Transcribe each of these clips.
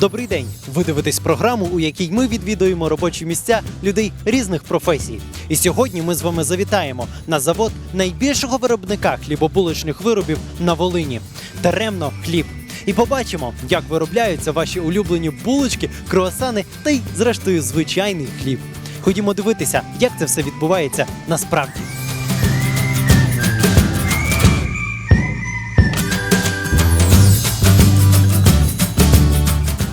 Добрий день! Ви дивитесь програму, у якій ми відвідуємо робочі місця людей різних професій. І сьогодні ми з вами завітаємо на завод найбільшого виробника хлібобулочних виробів на Волині Теремно хліб. І побачимо, як виробляються ваші улюблені булочки, круасани та й, зрештою, звичайний хліб. Ходімо дивитися, як це все відбувається насправді.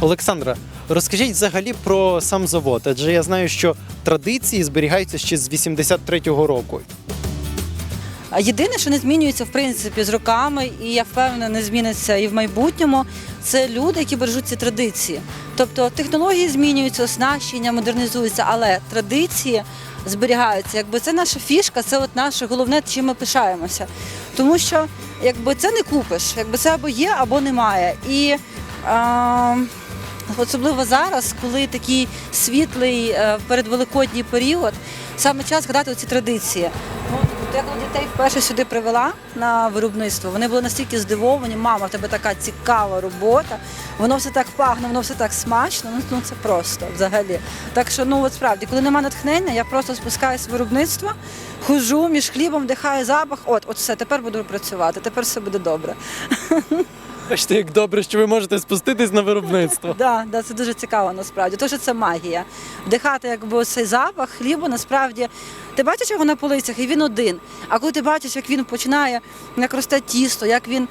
Олександра, розкажіть взагалі про сам завод, адже я знаю, що традиції зберігаються ще з 83-го року. Єдине, що не змінюється в принципі з роками, і я впевнена, не зміниться і в майбутньому. Це люди, які бережуть ці традиції. Тобто технології змінюються, оснащення модернізуються, але традиції зберігаються. Якби це наша фішка, це от наше головне, чим ми пишаємося. Тому що якби це не купиш, якби це або є, або немає. І а, особливо зараз, коли такий світлий е, передвеликодній період, саме час згадати ці традиції. Ну, Я коли дітей вперше сюди привела на виробництво, вони були настільки здивовані, мама, в тебе така цікава робота, воно все так пахне, воно все так смачно, ну, ну це просто взагалі. Так що, ну от справді, коли нема натхнення, я просто спускаюсь в виробництво, хожу між хлібом, вдихаю запах, от, от все, тепер буду працювати, тепер все буде добре. Бачите, як добре, що ви можете спуститись на виробництво. Да, да, це дуже цікаво насправді. Тому що це магія. Вдихати якби цей запах хлібу, насправді. Ти бачиш його на полицях, і він один. А коли ти бачиш, як він починає, як росте тісто, як він е,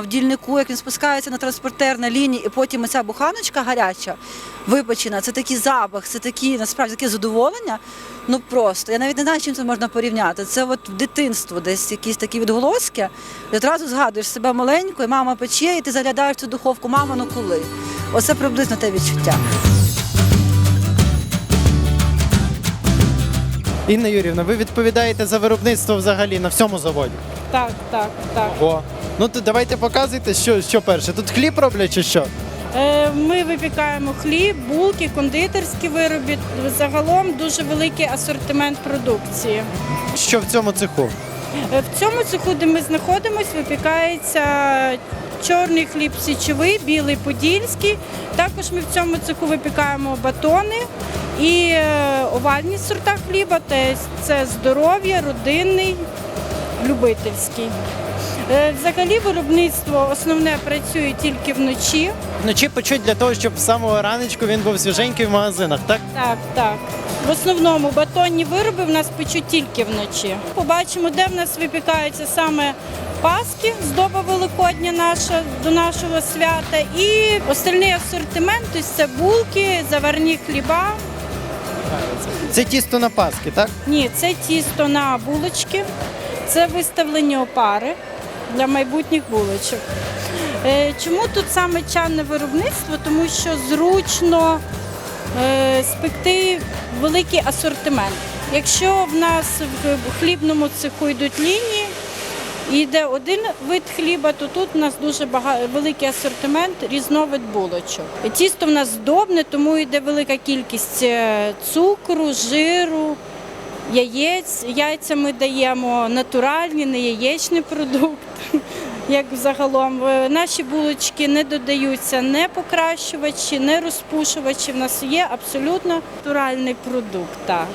в дільнику, як він спускається на транспортер на лінії, і потім ця буханочка гаряча, випечена, це такий запах, це такі, насправді таке задоволення. Ну просто. Я навіть не знаю, чим це можна порівняти. Це от дитинство десь якісь такі відголоски. І одразу згадуєш себе маленькою, мама пече, і ти заглядаєш цю духовку, мама, ну коли? Оце приблизно те відчуття. Інна Юрівна, ви відповідаєте за виробництво взагалі на всьому заводі. Так, так, так. О, ну то давайте показуйте, що, що перше. Тут хліб роблять чи що? Е, Ми випікаємо хліб, булки, кондитерські вироби. Загалом дуже великий асортимент продукції. Що в цьому цеху? Е, В цьому цеху, де ми знаходимося, випікається чорний хліб січовий, білий подільський. Також ми в цьому цеху випікаємо батони і е, овальні сорта хліба. Це здоров'я, родинний, любительський. Е, Взагалі виробництво основне працює тільки вночі. Вночі печуть для того, щоб з самого раночку він був свіженький в магазинах, так? Так, так. В основному батонні вироби в нас печуть тільки вночі. Побачимо, де в нас випікаються саме паски, здоба великодня наша до нашого свята. І остальний асортимент, тобто це булки, заварні хліба. Це тісто на паски, так? Ні, це тісто на булочки, це виставлені опари для майбутніх булочок. Е, Чому тут саме чанне виробництво? Тому що зручно е, спекти великий асортимент. Якщо в нас в хлібному цеху йдуть лінії, йде один вид хліба, то тут у нас дуже багато великий асортимент, різновид булочок. Тісто в нас здобне, тому йде велика кількість е, цукру, жиру, яєць. Яйця ми даємо натуральні, не яєчний продукт. Як загалом Е, наші булочки не додаються не покращувачі, не розпушувачі. В нас є абсолютно натуральний продукт. Так.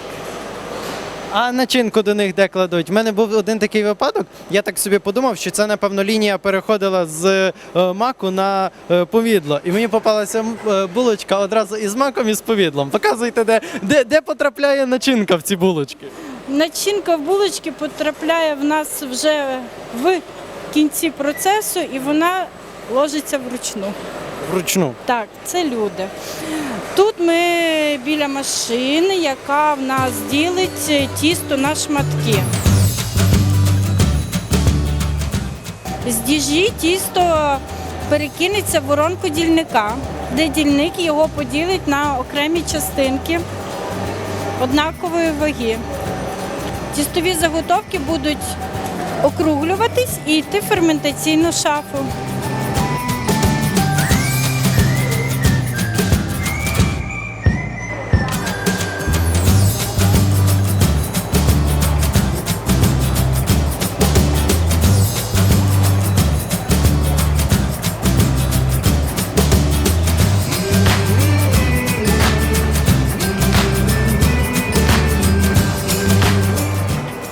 А начинку до них де кладуть? У мене був один такий випадок. Я так собі подумав, що це, напевно, лінія переходила з е, маку на е, повідло. І мені попалася е, булочка одразу із маком і з повідлом. Показуйте, де, де, де потрапляє начинка в ці булочки. Начинка в булочки потрапляє в нас вже в кінці процесу і вона ложиться вручну. Вручну. Так, це люди. Тут ми біля машини, яка в нас ділить тісто на шматки. З діжі тісто перекинеться в воронку дільника, де дільник його поділить на окремі частинки однакової ваги. Тістові заготовки будуть округлюватись і йти в ферментаційну шафу.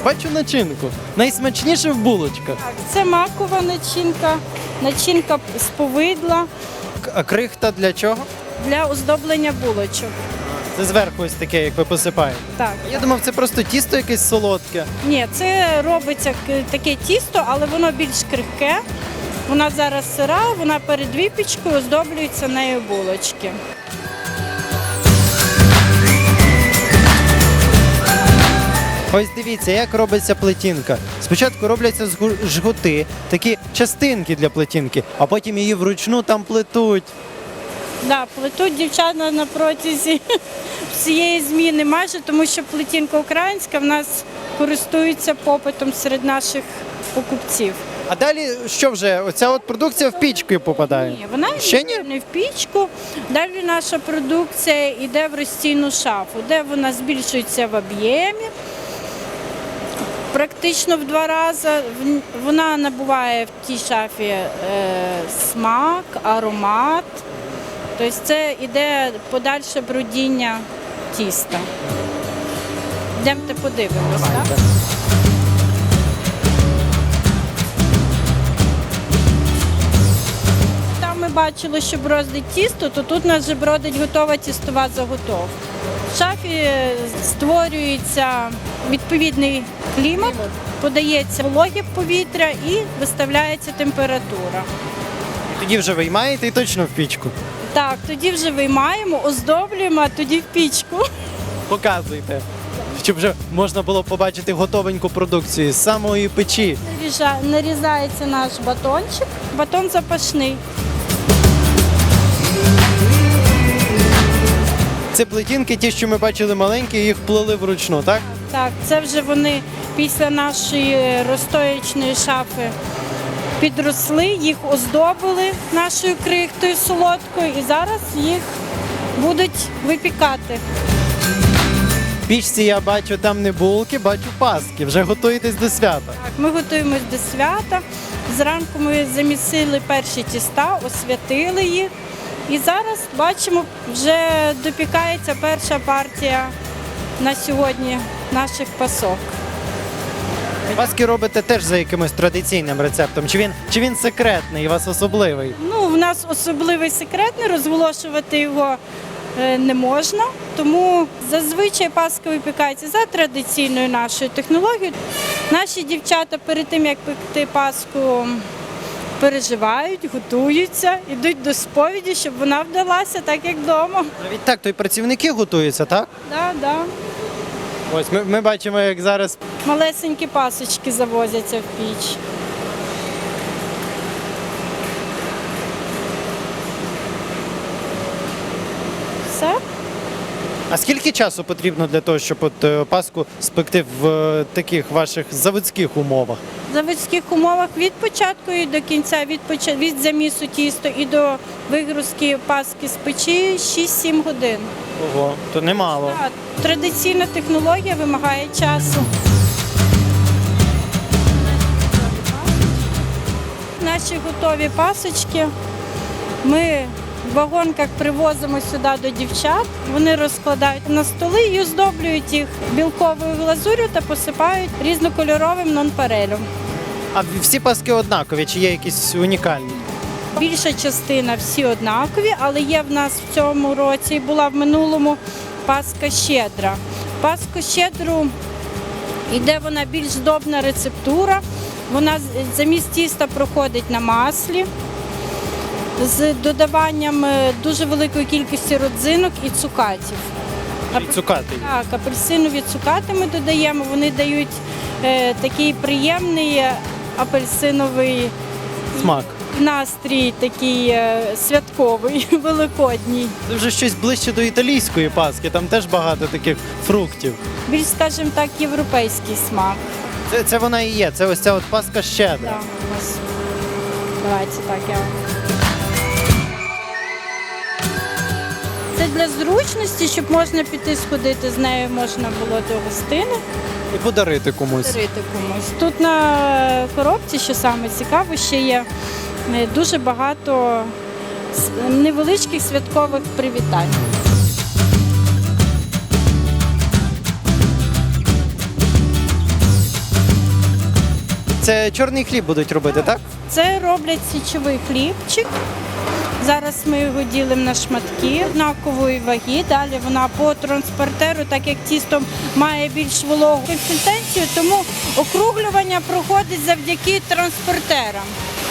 Бачу начинку. Найсмачніше в булочках. Це макова начинка, начинка з повидла А крихта для чого? для оздоблення булочок. Це зверху ось таке, як ви посипаєте. Так. Я думав, це просто тісто якесь солодке. Ні, це робиться таке тісто, але воно більш крихке. Вона зараз сира, вона перед випічкою оздоблюється нею булочки. Ось дивіться, як робиться плетінка. Спочатку робляться жгути, такі частинки для плетінки, а потім її вручну там плетуть. Да, плетуть дівчата на протязі всієї зміни майже, тому що плетінка українська в нас користується попитом серед наших покупців. А далі що вже? Оця от продукція в пічку попадає. Ні, вона Ще ні? не в пічку. Далі наша продукція йде в розстійну шафу, де вона збільшується в об'ємі. Практично в два рази вона набуває в тій шафі е, смак, аромат. Тобто це йде подальше брудіння тіста. Йдемте подивимось. Так? Бачили, що бродить тісто, то тут у нас вже бродить готова тістова заготовка. В шафі е, створюється відповідний клімат, подається вологе повітря і виставляється температура. Тоді вже виймаєте і точно в пічку. Так, тоді вже виймаємо, оздоблюємо, а тоді в пічку. Показуйте. Щоб вже можна було побачити готовеньку продукцію з самої печі. Нарізається наш батончик, батон запашний. Це плетінки, ті, що ми бачили маленькі, їх плели вручну, так? Так, це вже вони після нашої розстоячної шафи підросли, їх оздобили нашою крихтою солодкою і зараз їх будуть випікати. В пічці я бачу там не булки, бачу паски. Вже готуєтесь до свята. Так, ми готуємось до свята. Зранку ми замісили перші тіста, освятили їх. І зараз бачимо, вже допікається перша партія на сьогодні наших пасок. Паски робите теж за якимось традиційним рецептом. Чи він, чи він секретний і у вас особливий? Ну, в нас особливий секретний, розголошувати його е, не можна, тому зазвичай паска випікається за традиційною нашою технологією. Наші дівчата перед тим, як пекти паску, переживають, готуються, йдуть до сповіді, щоб вона вдалася так, як вдома. Навіть так, то й працівники готуються, так? Да, да. Ось ми, ми бачимо, як зараз Малесенькі пасочки завозяться в піч. Все? А скільки часу потрібно для того, щоб от е, паску спекти в е, таких ваших заводських умовах? В заводських умовах від початку і до кінця, від, поча- від замісу тіста і до вигрузки паски з печі 6-7 годин. Ого, то немало. Так, традиційна технологія вимагає часу. Наші готові пасочки ми вагонках привозимо сюди до дівчат. Вони розкладають на столи і оздоблюють їх білковою глазур'ю та посипають різнокольоровим нон-парелем. А всі паски однакові, чи є якісь унікальні? Більша частина всі однакові, але є в нас в цьому році і була в минулому паска щедра. Паску щедру йде вона більш здобна рецептура. Вона замість тіста проходить на маслі з додаванням е, дуже великої кількості родзинок і цукатів. І цукати. Так, апельсинові цукати ми додаємо, вони дають е, такий приємний е, апельсиновий Смак. настрій такий е, святковий, великодній. Це вже щось ближче до італійської паски, там теж багато таких фруктів. Більш, скажімо так, європейський смак. Це, це вона і є, це ось ця от паска щедра. Да, ось. Давайте так я. Це для зручності, щоб можна піти сходити з нею, можна було до гостини, І подарити комусь. дарити комусь. Тут на коробці, що саме цікаво, ще є е, дуже багато невеличких святкових привітань. Це чорний хліб будуть робити, так? Це роблять січовий хлібчик. Зараз ми його ділимо на шматки однакової ваги. Далі вона по транспортеру, так як тісто має більш вологу консистенцію, тому округлювання проходить завдяки транспортерам.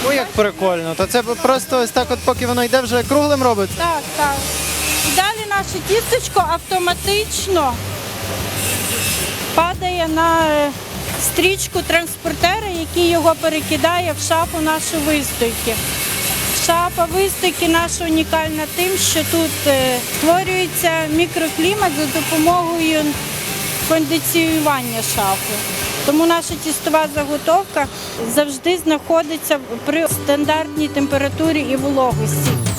Ой, як прикольно. То це просто ось так, от поки воно йде, вже круглим робиться. Так, так. І далі наше тістечко автоматично падає на е, стрічку транспортера, який його перекидає в шафу нашої вистойки. Шафа виставки наша унікальна тим, що тут е, створюється мікроклімат за допомогою кондиціювання шафи. Тому наша тістова заготовка завжди знаходиться при стандартній температурі і вологості.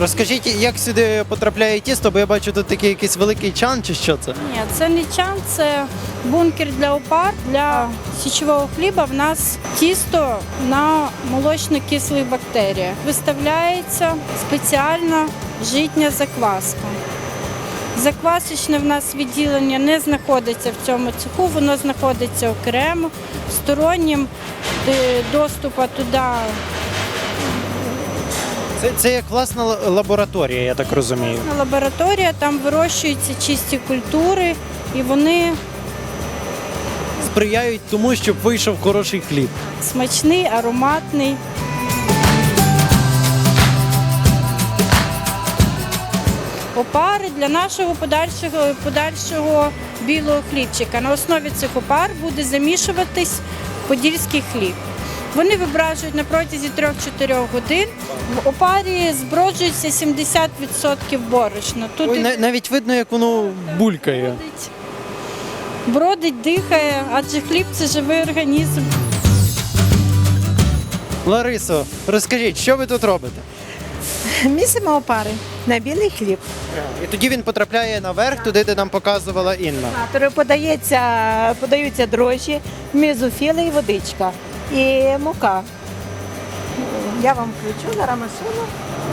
Розкажіть, як сюди потрапляє тісто, бо я бачу тут такий якийсь великий чан чи що це? Ні, це не чан, це бункер для опар. Для січового хліба в нас тісто на молочно-кислих бактеріях. Виставляється спеціальна житня закваска. Заквасочне в нас відділення не знаходиться в цьому цеху, воно знаходиться окремо. Стороннім е, доступу туди Це, це як власна лабораторія, я так розумію. лабораторія, там вирощуються чисті культури і вони Сприяють тому, щоб вийшов хороший хліб. смачний, ароматний. Опари для нашого подальшого, подальшого білого хлібчика. На основі цих опар буде замішуватись подільський хліб. Вони вибражують на протязі 3-4 годин. В опарі зброджується 70% борошна. Тут Ой, і на- навіть видно, як воно булькає. бродить, бродить, дихає, адже хліб це живий організм. Ларисо, розкажіть, що ви тут робите? Місимо опари на білий хліб. І тоді він потрапляє наверх, туди, де нам показувала Інна. Подається, подаються дрожжі, мезофіли і водичка. І мука. Я вам включу зараз машину.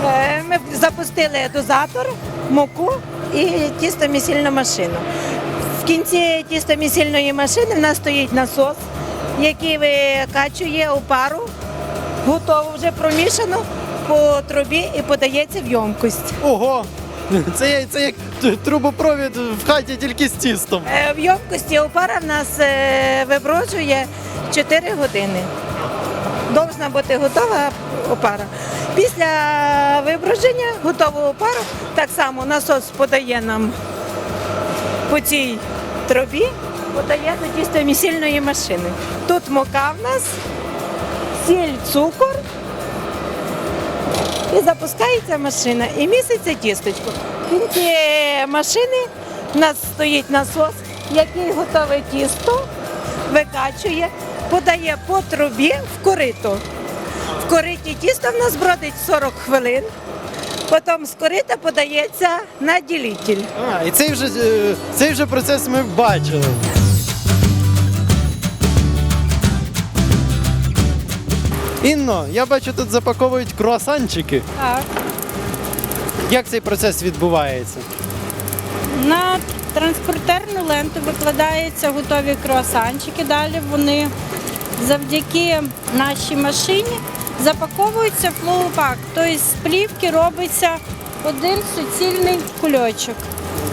Е, Ми запустили дозатор, муку і тістомісільну машину. В кінці тістомісільної машини в нас стоїть насос, який викачує опару, готову вже промішану по трубі і подається в ємкость. Ого! Це, це як трубопровід в хаті тільки з тістом. Е, В ємкості опара в нас е, виброджує 4 години. Должна бути готова опара. Після вибродження готову опару так само насос подає нам по цій трубі, подає до тістомісільної машини. Тут мука в нас, сіль, цукор. І запускається машина і місяця тісточку. Кінці машини у нас стоїть насос, який готове тісто, викачує, подає по трубі в корито. В кориті тісто в нас бродить 40 хвилин. Потім з корита подається на ділитель. А, і цей вже, е, цей вже процес ми бачили. Інно, я бачу, тут запаковують круасанчики. Так. Як цей процес відбувається? На транспортерну ленту викладаються готові круасанчики. Далі вони завдяки нашій машині запаковуються в флоупак. Тобто з плівки робиться один суцільний кульочок.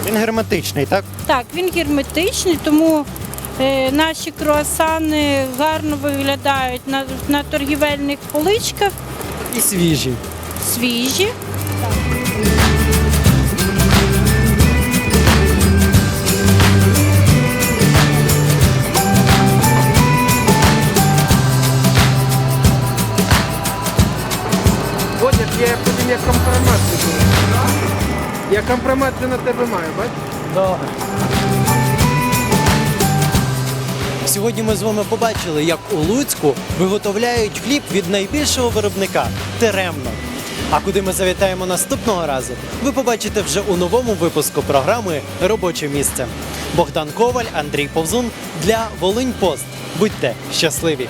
Він герметичний, так? Так, він герметичний, тому е, наші круасани гарно виглядають на, на торгівельних поличках, І свіжі. свіжі. Водять, потім як компромат буду. Я компромат на тебе маю, бачиш? Сьогодні ми з вами побачили, як у Луцьку виготовляють хліб від найбільшого виробника Теремно. А куди ми завітаємо наступного разу, ви побачите вже у новому випуску програми Робоче місце. Богдан Коваль, Андрій Повзун для Волинь Пост. Будьте щасливі!